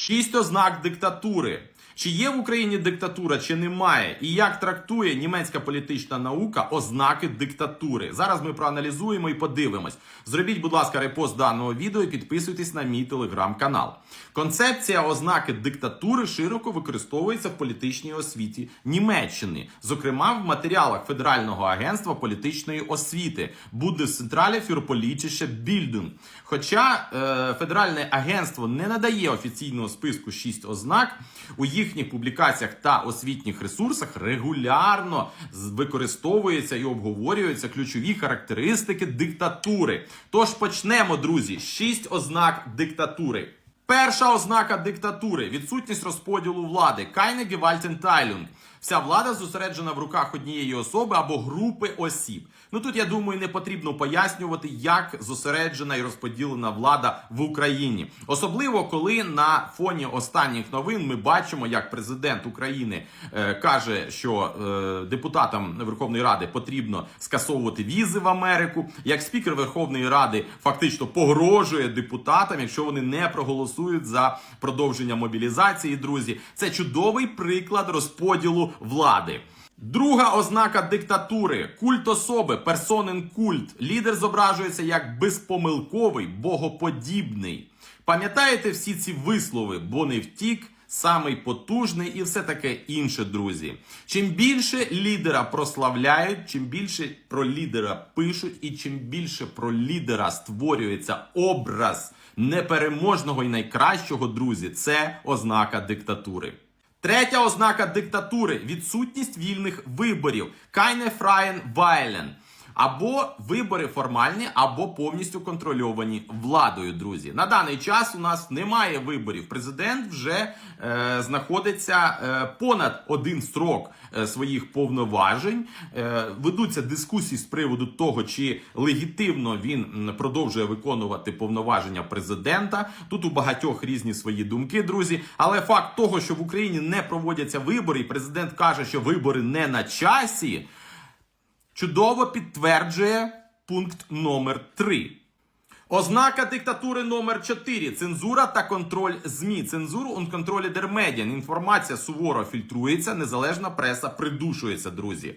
Шість ознак диктатури. Чи є в Україні диктатура, чи немає, і як трактує німецька політична наука ознаки диктатури? Зараз ми проаналізуємо і подивимось. Зробіть, будь ласка, репост даного відео і підписуйтесь на мій телеграм-канал. Концепція ознаки диктатури широко використовується в політичній освіті Німеччини, зокрема в матеріалах Федерального агентства політичної освіти Bundeszentrale für politische Bildung. Хоча е, Федеральне агентство не надає офіційного списку шість ознак, у їхніх публікаціях та освітніх ресурсах регулярно використовується і обговорюються ключові характеристики диктатури. Тож почнемо, друзі, шість ознак диктатури. Перша ознака диктатури відсутність розподілу влади. кайне Gewaltenteilung. Вся влада зосереджена в руках однієї особи або групи осіб. Ну тут я думаю, не потрібно пояснювати, як зосереджена і розподілена влада в Україні. Особливо коли на фоні останніх новин ми бачимо, як президент України е, каже, що е, депутатам Верховної Ради потрібно скасовувати візи в Америку. Як спікер Верховної Ради фактично погрожує депутатам, якщо вони не проголосують за продовження мобілізації. Друзі, це чудовий приклад розподілу влади. Друга ознака диктатури культ особи, персонен культ. Лідер зображується як безпомилковий, богоподібний. Пам'ятаєте всі ці вислови, бо не втік, самий потужний і все таке інше, друзі. Чим більше лідера прославляють, чим більше про лідера пишуть, і чим більше про лідера створюється образ непереможного і найкращого, друзі, це ознака диктатури. Третя ознака диктатури відсутність вільних виборів. Кайне фраєн Wahlen. Або вибори формальні, або повністю контрольовані владою, друзі. На даний час у нас немає виборів. Президент вже е, знаходиться е, понад один строк е, своїх повноважень. Е, ведуться дискусії з приводу того, чи легітимно він продовжує виконувати повноваження президента. Тут у багатьох різні свої думки, друзі. Але факт того, що в Україні не проводяться вибори, і президент каже, що вибори не на часі чудово підтверджує пункт номер 3. Ознака диктатури номер 4 цензура та контроль ЗМІ. Цензуру он контролі дермедіан. Інформація суворо фільтрується, незалежна преса придушується, друзі.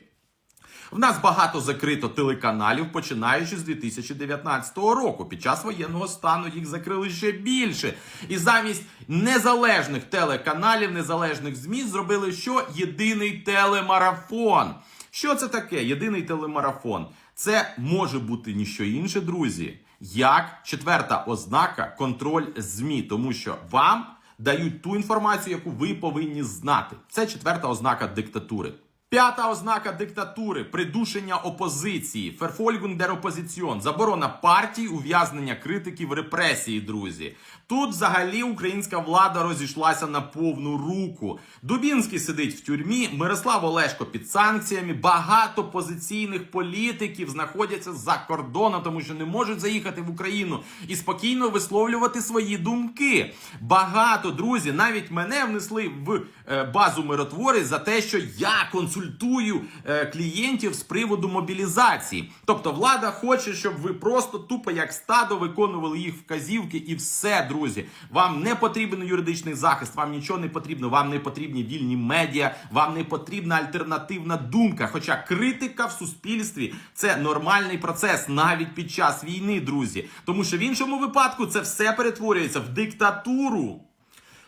В нас багато закрито телеканалів, починаючи з 2019 року. Під час воєнного стану їх закрили ще більше. І замість незалежних телеканалів, незалежних ЗМІ зробили що? Єдиний телемарафон. Що це таке? Єдиний телемарафон. Це може бути ніщо інше, друзі. Як четверта ознака контроль ЗМІ, тому що вам дають ту інформацію, яку ви повинні знати. Це четверта ознака диктатури. П'ята ознака диктатури придушення опозиції, der Opposition, заборона партій, ув'язнення критиків, репресії, друзі. Тут взагалі українська влада розійшлася на повну руку. Дубінський сидить в тюрмі, Мирослав Олешко під санкціями. Багато позиційних політиків знаходяться за кордоном, тому що не можуть заїхати в Україну і спокійно висловлювати свої думки. Багато друзі, навіть мене внесли в базу миротворець за те, що я консультую е, клієнтів з приводу мобілізації. Тобто влада хоче, щоб ви просто тупо як стадо виконували їх вказівки, і все, друзі. Вам не потрібен юридичний захист, вам нічого не потрібно, вам не потрібні вільні медіа, вам не потрібна альтернативна думка. Хоча критика в суспільстві це нормальний процес навіть під час війни, друзі. Тому що в іншому випадку це все перетворюється в диктатуру.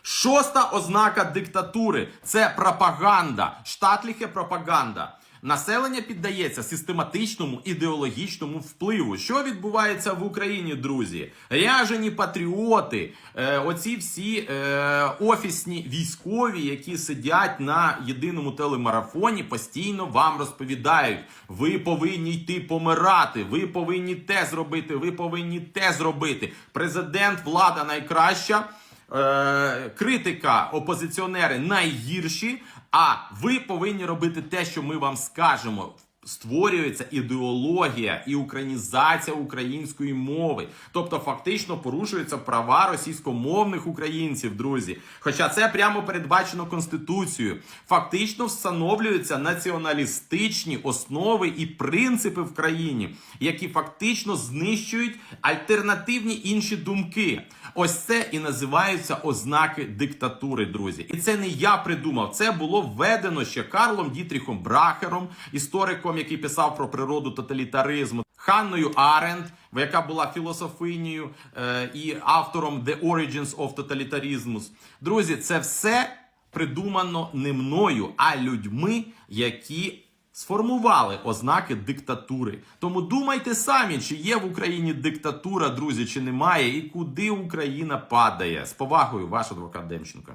Шоста ознака диктатури це пропаганда, штатліхе пропаганда. Населення піддається систематичному ідеологічному впливу. Що відбувається в Україні, друзі? Ряжені патріоти, е, оці всі е, офісні військові, які сидять на єдиному телемарафоні, постійно вам розповідають: ви повинні йти помирати, ви повинні те зробити, ви повинні те зробити. Президент, влада найкраща. Е, критика, опозиціонери найгірші. А ви повинні робити те, що ми вам скажемо. Створюється ідеологія і українізація української мови. Тобто, фактично порушуються права російськомовних українців, друзі. Хоча це прямо передбачено Конституцією. Фактично встановлюються націоналістичні основи і принципи в країні, які фактично знищують альтернативні інші думки. Ось це і називаються ознаки диктатури, друзі. І це не я придумав. Це було введено ще Карлом Дітріхом Брахером, істориком, який писав про природу тоталітаризму. Ханною Аренд, яка була філософинею е, і автором The Origins of Totalitarianism. Друзі, це все придумано не мною, а людьми, які сформували ознаки диктатури. Тому думайте самі, чи є в Україні диктатура, друзі, чи немає, і куди Україна падає. З повагою, ваш адвокат Демченко.